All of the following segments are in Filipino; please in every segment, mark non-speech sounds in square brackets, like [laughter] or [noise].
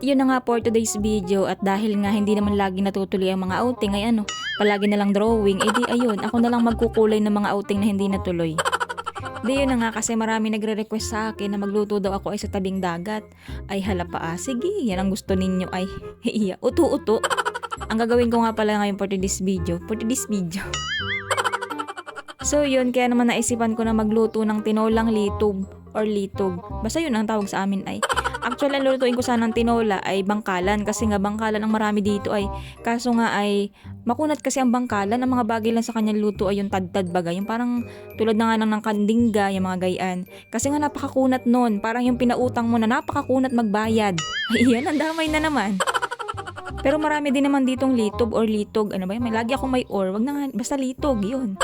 At yun na nga for today's video at dahil nga hindi naman lagi natutuloy ang mga outing ay ano, palagi na lang drawing, edi ayun, ako na lang magkukulay ng mga outing na hindi natuloy. Di yun na nga kasi marami nagre-request sa akin na magluto daw ako ay sa tabing dagat. Ay hala pa ah, sige, yan ang gusto ninyo ay [laughs] iya, uto-uto. Ang gagawin ko nga pala ngayon for today's video, for today's video. So yun, kaya naman naisipan ko na magluto ng tinolang litog or litog. Basta yun ang tawag sa amin ay. Actually, ang lulutuin ko sana ng tinola ay bangkalan kasi nga bangkalan ang marami dito ay. Kaso nga ay makunat kasi ang bangkalan. Ang mga bagay lang sa kanyang luto ay yung tad-tad bagay. Yung parang tulad na nga ng, ng kandingga, yung mga gayaan. Kasi nga napakakunat nun. Parang yung pinautang mo na napakakunat magbayad. [laughs] Ay, yan, ang damay na naman. Pero marami din naman ditong litog or litog. Ano ba yun? May lagi akong may or. Wag na nga, basta litog, yun.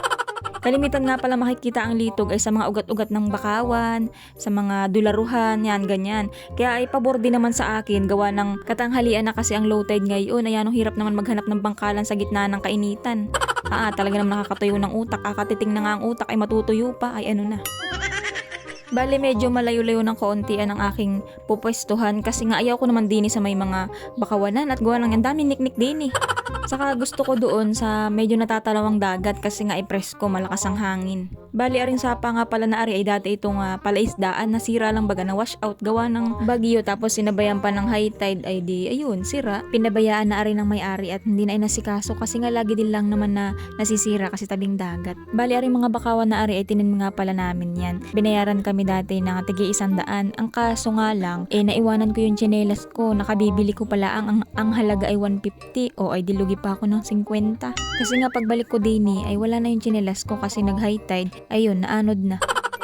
Kalimitan nga pala makikita ang litog ay sa mga ugat-ugat ng bakawan, sa mga dularuhan, yan, ganyan. Kaya ay pabor din naman sa akin, gawa ng katanghalian na kasi ang low tide ngayon. Ayan, hirap naman maghanap ng bangkalan sa gitna ng kainitan. Ah, talaga naman nakakatuyo ng utak. Kakatiting na nga ang utak ay matutuyo pa. Ay ano na. Bale, medyo malayo-layo ng kauntian ang aking pupwestuhan kasi nga ayaw ko naman din sa may mga bakawanan at gawa ng ang dami niknik din eh. Saka gusto ko doon sa medyo natatalawang dagat kasi nga ay presko, malakas ang hangin. Bali, aring sapa nga pala na ari ay dati itong uh, palaisdaan, nasira lang baga na wash out gawa ng bagyo tapos sinabayan pa ng high tide ay di, ayun, sira. Pinabayaan na ari ng may-ari at hindi na inasikaso kasi nga lagi din lang naman na nasisira kasi tabing dagat. Bali, aring mga bakawan na ari ay tinin nga pala namin yan. Binayaran kami dati ng tigi isang daan. Ang kaso nga lang, eh naiwanan ko yung tsinelas ko, nakabibili ko pala ang, ang, ang halaga ay 150 o ay dilugi pa ako ng 50. Kasi nga pagbalik ko din eh, ay wala na yung tsinelas ko kasi nag high tide ayun, naanod na.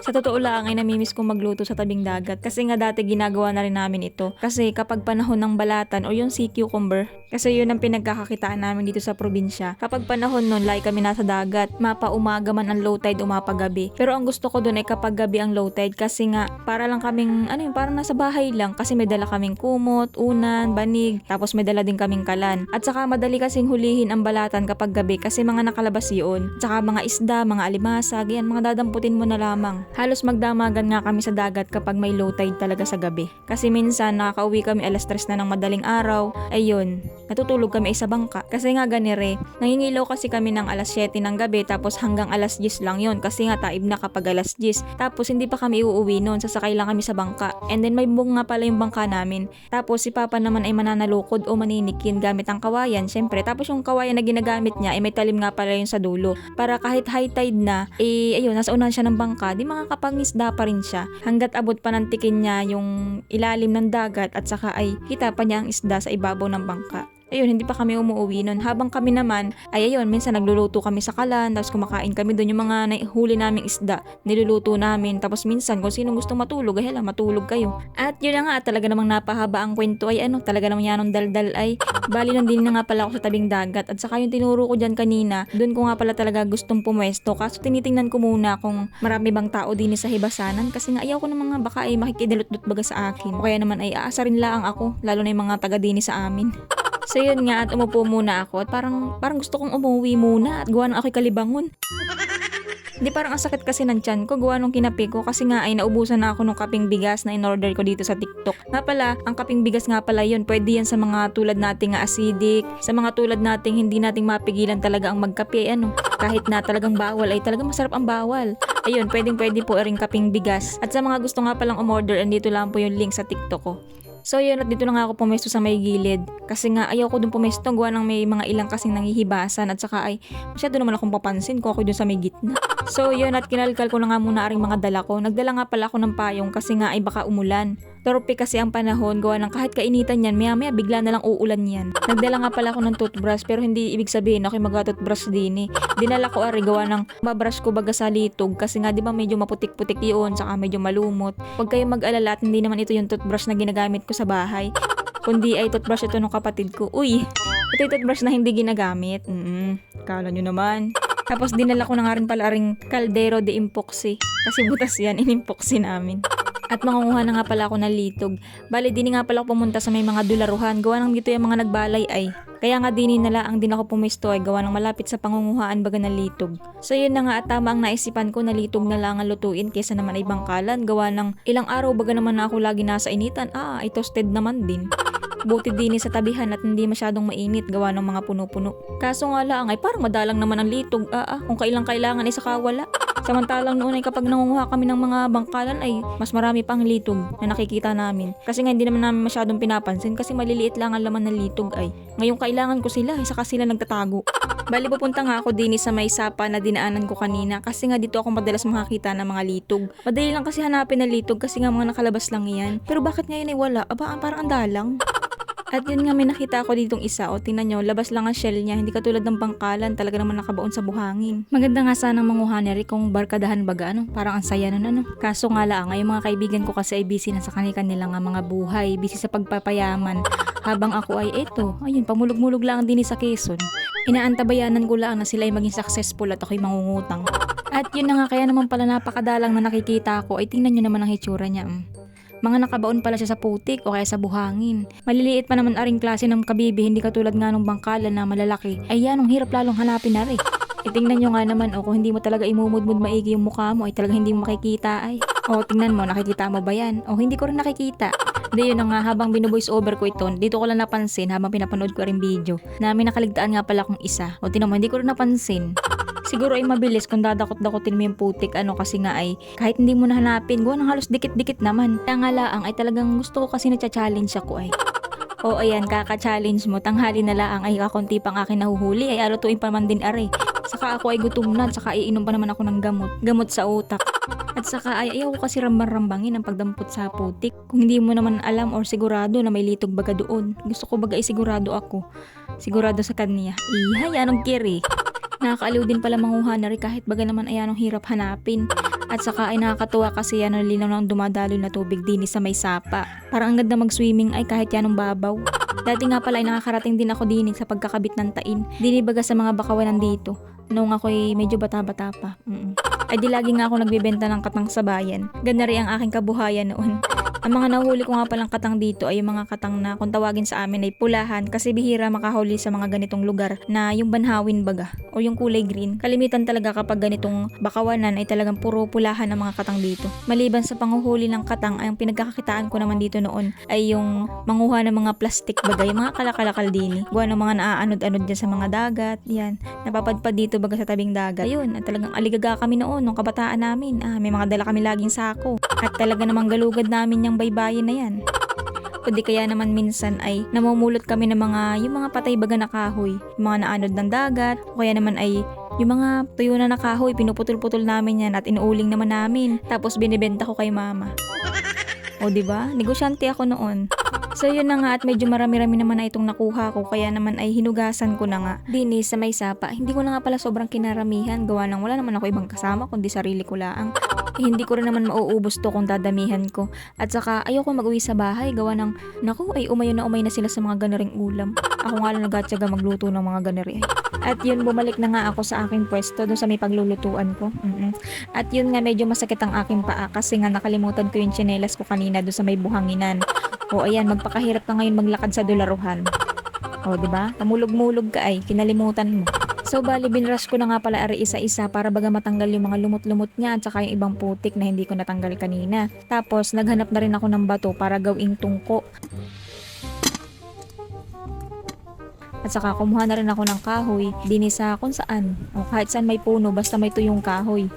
Sa totoo lang ay namimiss kong magluto sa tabing dagat kasi nga dati ginagawa na rin namin ito. Kasi kapag panahon ng balatan o yung sea cucumber, kasi yun ang pinagkakakitaan namin dito sa probinsya. Kapag panahon nun, like kami nasa dagat, mapa umaga man ang low tide, umapa gabi. Pero ang gusto ko dun ay kapag gabi ang low tide kasi nga para lang kaming, ano yun, parang nasa bahay lang kasi may dala kaming kumot, unan, banig, tapos may dala din kaming kalan. At saka madali kasing hulihin ang balatan kapag gabi kasi mga nakalabas yun. Tsaka mga isda, mga alimasa, ganyan, mga dadamputin mo na lamang. Halos magdamagan nga kami sa dagat kapag may low tide talaga sa gabi. Kasi minsan nakakauwi kami alas 3 na ng madaling araw, ayun, natutulog kami sa bangka. Kasi nga ganire, nangingilaw kasi kami ng alas 7 ng gabi tapos hanggang alas 10 lang yon kasi nga taib na kapag alas 10. Tapos hindi pa kami uuwi noon, sasakay lang kami sa bangka. And then may bung nga pala yung bangka namin. Tapos si Papa naman ay mananalukod o maninikin gamit ang kawayan, syempre. Tapos yung kawayan na ginagamit niya ay may talim nga pala yun sa dulo. Para kahit high tide na, eh ayun, nasa unahan siya ng bangka, di makakapangisda pa rin siya. Hanggat abot pa ng tikin niya yung ilalim ng dagat at saka ay kita pa niya ang isda sa ibabaw ng bangka. Ayun, hindi pa kami umuwi nun. Habang kami naman, ay ayun, minsan nagluluto kami sa kalan, tapos kumakain kami doon yung mga huli naming isda, niluluto namin. Tapos minsan, kung sino gusto matulog, ay hala, matulog kayo. At yun na nga, talaga namang napahaba ang kwento ay ano, talaga namang yanong daldal ay, bali lang din na nga pala ako sa tabing dagat. At saka yung tinuro ko dyan kanina, doon ko nga pala talaga gustong pumwesto. Kaso tinitingnan ko muna kung marami bang tao din sa hibasanan kasi nga ayaw ko ng mga baka ay makikidalot-dot baga sa akin. O kaya naman ay aasarin lang ako, lalo na yung mga taga dini sa amin. So yun nga at umupo muna ako at parang parang gusto kong umuwi muna at gawa ng ako'y kalibangon. Hindi parang ang sakit kasi ng tiyan ko gawa nung kinapi ko kasi nga ay naubusan na ako ng kaping bigas na in-order ko dito sa TikTok. Nga pala, ang kaping bigas nga pala yun, pwede yan sa mga tulad nating acidic, sa mga tulad nating hindi nating mapigilan talaga ang magkape, ano. Kahit na talagang bawal ay talagang masarap ang bawal. Ayun, pwedeng pwede po ring kaping bigas. At sa mga gusto nga palang umorder, andito lang po yung link sa TikTok ko. So yun, at dito na nga ako pumesto sa may gilid. Kasi nga ayaw ko dun pumesto, gawa ng may mga ilang kasing nangihibasan at saka ay masyado naman akong papansin ko ako dun sa may gitna. [laughs] So yun, at kinalkal ko na nga muna aring mga dala ko. Nagdala nga pala ako ng payong kasi nga ay baka umulan. Torpe kasi ang panahon, gawa ng kahit kainitan yan, maya maya bigla na lang uulan yan. Nagdala nga pala ako ng toothbrush pero hindi ibig sabihin ako mag-toothbrush din eh. Dinala ko ari gawa ng mabrush ko baga sa litog kasi nga di ba medyo maputik-putik yun saka medyo malumot. Huwag kayong mag-alala at hindi naman ito yung toothbrush na ginagamit ko sa bahay. Kundi ay toothbrush ito ng kapatid ko. Uy, ito yung toothbrush na hindi ginagamit. Mm kala nyo naman. Tapos dinala ko na nga rin pala ring caldero de impoxy. Kasi butas yan, [laughs] inimpoxy namin. At mangunguha na nga pala ako ng litog. Bali, din nga pala ako pumunta sa may mga dularuhan. Gawa ng dito yung mga nagbalay ay. Kaya nga din nila ang din ako pumisto ay gawa ng malapit sa pangunguhaan baga ng litog. So yun na nga at tama ang naisipan ko na litog na lang ang lutuin kesa naman ay bangkalan. Gawa ng ilang araw baga naman na ako lagi nasa initan. Ah, ay toasted naman din. Buti din sa tabihan at hindi masyadong mainit gawa ng mga puno-puno. Kaso nga lang ay parang madalang naman ang litog. Ah, ah, kung kailang kailangan ay saka wala. Samantalang noon ay kapag nangunguha kami ng mga bangkalan ay mas marami pang litog na nakikita namin. Kasi nga hindi naman namin masyadong pinapansin kasi maliliit lang ang laman ng litog ay. Ngayon kailangan ko sila saka sila nagtatago. Bali pupunta nga ako din sa may sapa na dinaanan ko kanina kasi nga dito ako madalas makakita ng mga litog. Madali lang kasi hanapin na litog kasi nga mga nakalabas lang yan. Pero bakit ngayon ay wala? Aba, parang ang dalang. At yun nga may nakita ako ditong isa o tingnan nyo, labas lang ang shell niya, hindi katulad ng bangkalan, talaga naman nakabaon sa buhangin. Maganda nga sana manguha ni Rick kung barkadahan baga ano, parang ang saya nun ano. Kaso nga lang, ay mga kaibigan ko kasi ay busy na sa kanila nga mga buhay, busy sa pagpapayaman. Habang ako ay eto, ayun, pamulog-mulog lang din sa Quezon. Inaantabayanan ko lang na sila ay maging successful at ako'y mangungutang. At yun na nga, kaya naman pala napakadalang na nakikita ko, ay tingnan nyo naman ang hitsura niya. mm. Mga nakabaon pala siya sa putik o kaya sa buhangin. Maliliit pa naman aring klase ng kabibi, hindi katulad nga ng bangkala na malalaki. Ay yan, ang hirap lalong hanapin na rin. [laughs] Itingnan nyo nga naman o kung hindi mo talaga imumudmud maigi yung mukha mo ay talaga hindi mo makikita ay. O tingnan mo, nakikita mo ba yan? O hindi ko rin nakikita. Hindi yun nga habang binuvoice over ko ito, dito ko lang napansin habang pinapanood ko rin video na may nakaligtaan nga pala kong isa. O tinan mo, hindi ko rin napansin. Siguro ay mabilis kung dadakot-dakotin mo yung putik ano kasi nga ay kahit hindi mo nahanapin, gawa ng halos dikit-dikit naman. Kaya nga laang ay talagang gusto ko kasi na-challenge ako ay. O ayan, kaka-challenge mo, tanghali na laang ay kakunti pang akin nahuhuli ay alutuin pa man din are. Saka ako ay gutom na, at saka iinom pa naman ako ng gamot, gamot sa utak. At saka ay ayaw ko kasi rambang-rambangin ang pagdampot sa putik. Kung hindi mo naman alam or sigurado na may litog baga doon. Gusto ko baga isigurado ako. Sigurado sa kanya. Ihay, anong kiri? Nakakaaliw din pala manguha na rin kahit baga naman ay anong hirap hanapin. At saka ay nakakatuwa kasi yan ang linaw ng dumadalo na tubig din sa may sapa. Parang ang ganda mag-swimming ay kahit yan ang babaw. Dati nga pala ay nakakarating din ako din sa pagkakabit ng tain. Dinibaga sa mga bakawanan dito. Noong ako'y medyo bata-bata pa. Mm-mm. Ay di lagi nga ako nagbebenta ng katang sa bayan. Ganda rin ang aking kabuhayan noon. Ang mga nahuli ko nga palang katang dito ay yung mga katang na kung tawagin sa amin ay pulahan kasi bihira makahuli sa mga ganitong lugar na yung banhawin baga o yung kulay green. Kalimitan talaga kapag ganitong bakawanan ay talagang puro pulahan ang mga katang dito. Maliban sa panguhuli ng katang ay ang pinagkakakitaan ko naman dito noon ay yung manguha ng mga plastic baga, yung mga kalakalakal din. Gawa ng mga naaanod-anod dyan sa mga dagat. Yan. Napapadpad dito baga sa tabing dagat. Ayun, at talagang aligaga kami noon nung kabataan namin. Ah, may mga dala kami laging sako. At talaga namang galugad namin yung baybayin na yan. O kaya naman minsan ay namumulot kami ng mga, yung mga patay baga na kahoy, yung mga naanod ng dagat, o kaya naman ay yung mga tuyo na na kahoy, pinuputol-putol namin yan at inuuling naman namin. Tapos binibenta ko kay mama. O di ba? Negosyante ako noon. So yun na nga at medyo marami-rami naman na itong nakuha ko kaya naman ay hinugasan ko na nga. Dini sa may sapa, hindi ko na nga pala sobrang kinaramihan gawa ng wala naman ako ibang kasama kundi sarili ko laang. Eh, hindi ko rin naman mauubos to kung dadamihan ko. At saka ayoko mag-uwi sa bahay gawa ng naku ay umayo na umay na sila sa mga ganaring ulam. Ako nga lang nagatsaga magluto ng mga ganari. At yun bumalik na nga ako sa aking pwesto doon sa may paglulutuan ko. Mm-mm. At yun nga medyo masakit ang aking paa kasi nga nakalimutan ko yung tsinelas ko kanina doon sa may buhanginan. O ayan, magpakahirap ka ngayon maglakad sa dolaruhan. O, di ba? Kamulog-mulog ka ay, kinalimutan mo. So, bali, binrush ko na nga pala ari isa-isa para baga matanggal yung mga lumot-lumot niya at saka yung ibang putik na hindi ko natanggal kanina. Tapos, naghanap na rin ako ng bato para gawing tungko. At saka kumuha na rin ako ng kahoy, dinisa kung saan. O kahit saan may puno, basta may tuyong kahoy.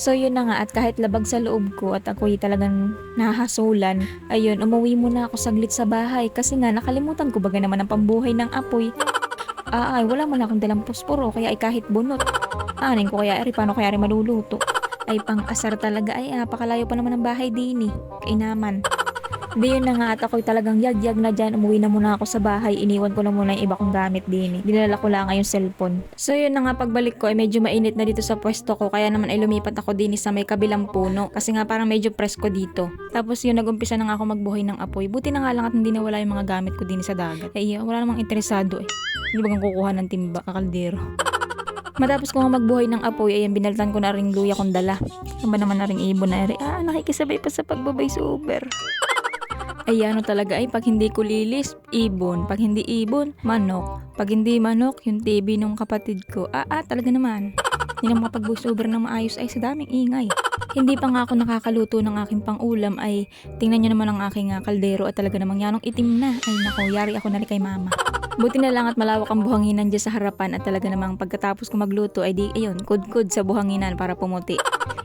So yun na nga at kahit labag sa loob ko at ako'y talagang nahahasulan, ayun, umuwi muna ako saglit sa bahay kasi nga nakalimutan ko baga naman ang pambuhay ng apoy. Ah, ay, wala mo na akong dalang posporo kaya ay kahit bunot. Anin ko kaya, ari, paano kaya rin maluluto? Ay, pang-asar talaga ay, napakalayo pa naman ng bahay din eh. Kainaman. Di yun na nga at ako'y talagang yag-yag na dyan. Umuwi na muna ako sa bahay. Iniwan ko na muna yung iba kong gamit din. eh. Dinala ko lang yung cellphone. So yun na nga pagbalik ko ay medyo mainit na dito sa pwesto ko. Kaya naman ay lumipat ako din sa may kabilang puno. Kasi nga parang medyo presko dito. Tapos yun nagumpisa na nga ako magbuhay ng apoy. Buti na nga lang at hindi nawala yung mga gamit ko din sa dagat. Ay wala namang interesado eh. Hindi ba kukuha ng timba, kakaldero. [laughs] Matapos ko magbuhay ng apoy, ayan, binaltan ko na rin luya kong dala. Ano ba naman na rin ibon na rin? Ah, nakikisabay pa sa pagbabay sa Uber. Ay ano talaga ay pag hindi ko lilis, ibon. Pag hindi ibon, manok. Pag hindi manok, yung TV nung kapatid ko. Ah, ah talaga naman. Hindi na makapag-voice na maayos ay sa daming ingay. Hindi pa nga ako nakakaluto ng aking pangulam ay tingnan nyo naman ang aking ah, kaldero at talaga namang yanong itim na. Ay nako, yari ako na kay mama. Buti na lang at malawak ang buhanginan dyan sa harapan at talaga namang pagkatapos ko magluto ay di, ayun, kudkud sa buhanginan para pumuti.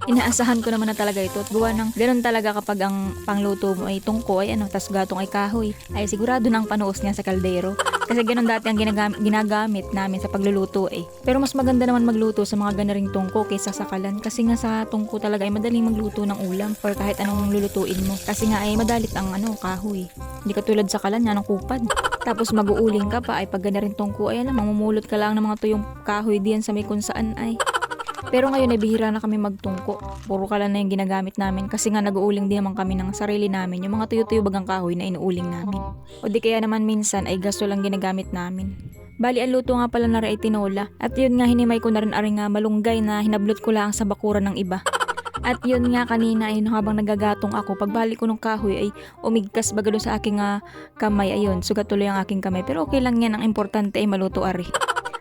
Inaasahan ko naman na talaga ito at gawa ng ganun talaga kapag ang pangluto mo ay tungko ay ano, tas gatong ay kahoy, ay sigurado ang panuos niya sa kaldero. Kasi ganun dati ang ginagam- ginagamit namin sa pagluluto eh. Pero mas maganda naman magluto sa mga ganaring tungko kaysa sa kalan. Kasi nga sa tungko talaga ay madaling magluto ng ulam or kahit anong lulutuin mo. Kasi nga ay madalit ang ano, kahoy. Hindi katulad sa kalan, yan ang kupad. Tapos mag-uuling ka pa ay pag ganaring tungko ay alam, mamumulot ka lang ng mga tuyong kahoy diyan sa may kung ay. Pero ngayon ay bihira na kami magtungko. Puro kalan na yung ginagamit namin kasi nga nag-uuling din naman kami ng sarili namin, yung mga tuyo-tuyo bagang kahoy na inuuling namin. O di kaya naman minsan ay gasto lang ginagamit namin. Bali, ang luto nga pala na rin ay tinola. At yun nga, hinimay ko na rin aring nga malunggay na hinablot ko lang sa bakuran ng iba. At yun nga kanina ay habang nagagatong ako, pagbalik ko ng kahoy ay umigkas baga sa aking ah, kamay. Ayun, sugat tuloy ang aking kamay. Pero okay lang yan, ang importante ay maluto ari.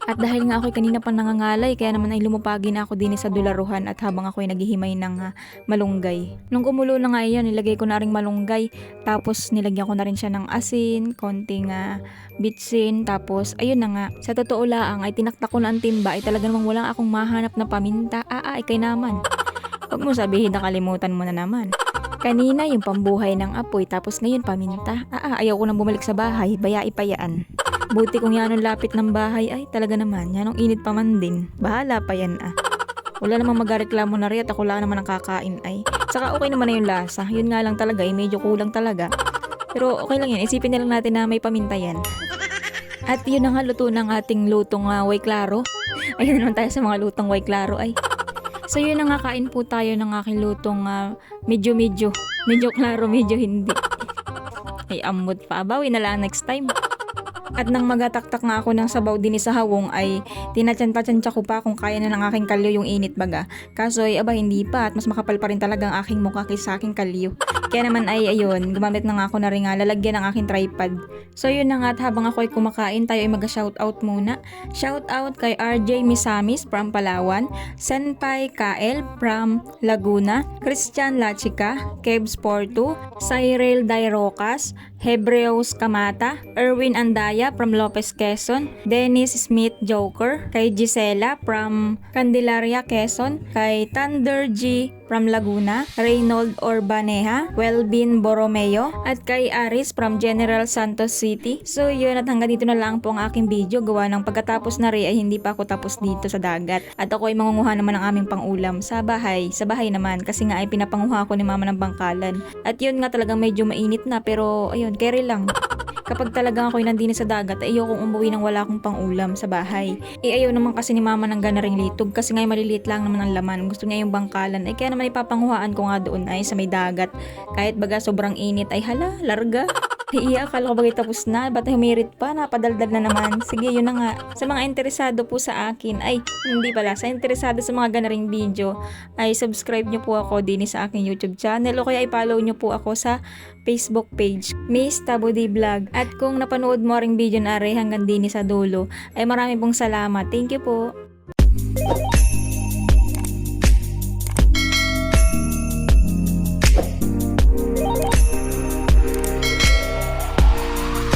At dahil nga ako kanina pa nangangalay, kaya naman ay lumupagi na ako din sa dularuhan at habang ako ay naghihimay ng ah, malunggay. Nung kumulo na nga iyon, nilagay ko na ring malunggay. Tapos nilagyan ko na rin siya ng asin, konting ah, bitsin. Tapos ayun na nga, sa totoo lang ay tinaktak ko na ang timba ay talaga namang wala akong mahanap na paminta. Ah, ah, ikay naman. Huwag mo sabihin na kalimutan mo na naman. Kanina yung pambuhay ng apoy tapos ngayon paminta. Ah, ayaw ko nang bumalik sa bahay, baya ipayaan. Buti kung yan ang lapit ng bahay ay talaga naman, yan ang init pa man din. Bahala pa yan ah. Wala namang magareklamo na rin at ako lang naman ang kakain ay. Saka okay naman na yung lasa. Yun nga lang talaga, ay medyo kulang talaga. Pero okay lang yan, isipin na lang natin na may paminta yan. At yun na nga luto ng ating lutong uh, way klaro. [laughs] Ayun naman tayo sa mga lutong way klaro ay. So yun na nga kain po tayo ng aking lutong ah, medyo-medyo. Medyo klaro, medyo hindi. Ay amot pa. Bawi na lang next time. At nang magataktak nga ako ng sabaw din sa hawong ay tinatsan-tatsantsa ko pa kung kaya na ng aking kalyo yung init baga. Kaso ay aba hindi pa at mas makapal pa rin talaga ang aking mukha kaysa sa aking kalyo. Kaya naman ay ayun, gumamit na nga ako na rin nga lalagyan ng aking tripod. So yun na nga at habang ako ay kumakain tayo ay mag-shoutout muna. Shoutout kay RJ Misamis from Palawan, Senpai Kael from Laguna, Christian Lachika, Kebs Porto, Cyril Dairocas, Hebreos Kamata, Erwin Andaya from Lopez Quezon, Dennis Smith Joker, kay Gisela from Candelaria Quezon, kay Thunder G from Laguna, Reynold Orbaneja, Welbin Borromeo, at kay Aris from General Santos City. So yun at hanggang dito na lang po ang aking video gawa ng pagkatapos na rin ay hindi pa ako tapos dito sa dagat. At ako ay mangunguha naman ng aming pangulam sa bahay, sa bahay naman kasi nga ay pinapanguha ko ni mama ng bangkalan. At yun nga talagang medyo mainit na pero ayun, carry lang. Kapag talagang ako'y nandini sa dagat, ay ayokong umuwi nang wala akong pangulam sa bahay. Eh ayaw naman kasi ni mama ng ganaring litog kasi nga maliliit lang naman ang laman. Gusto niya yung bangkalan. Eh kaya naman ipapanguhaan ko nga doon ay sa may dagat. Kahit baga sobrang init ay hala, larga. Iya, akala ko bagay tapos na. Ba't humirit pa? Napadaldal na naman. Sige, yun na nga. Sa mga interesado po sa akin, ay, hindi pala. Sa interesado sa mga ganaring video, ay subscribe nyo po ako din sa aking YouTube channel o kaya i-follow nyo po ako sa Facebook page, Miss Tabudi Vlog. At kung napanood mo ring video na are hanggang din sa dulo, ay marami pong salamat. Thank you po.